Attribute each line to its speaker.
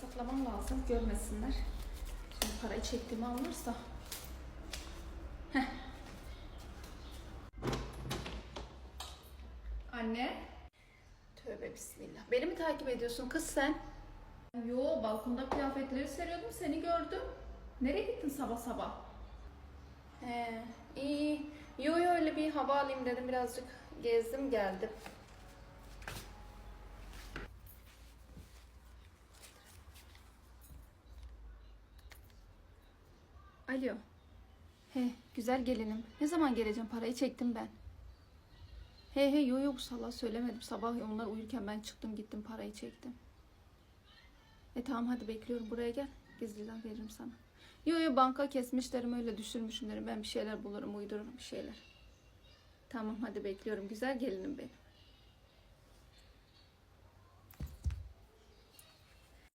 Speaker 1: saklamam lazım. Görmesinler. Şimdi parayı çektiğimi anlarsa. Heh. Anne. Tövbe bismillah. Beni mi takip ediyorsun kız sen? Yo balkonda kıyafetleri seriyordum seni gördüm. Nereye gittin sabah sabah? He iyi. Yo yo öyle bir hava alayım dedim birazcık gezdim geldim. Alo. He güzel gelinim. Ne zaman geleceğim parayı çektim ben. He he yo yo bu sabah söylemedim. Sabah onlar uyurken ben çıktım gittim parayı çektim. E tamam hadi bekliyorum buraya gel. Gizliden veririm sana. Yo yo banka kesmişlerim öyle düşürmüşüm derim. Ben bir şeyler bulurum uydururum bir şeyler. Tamam hadi bekliyorum. Güzel gelinim benim.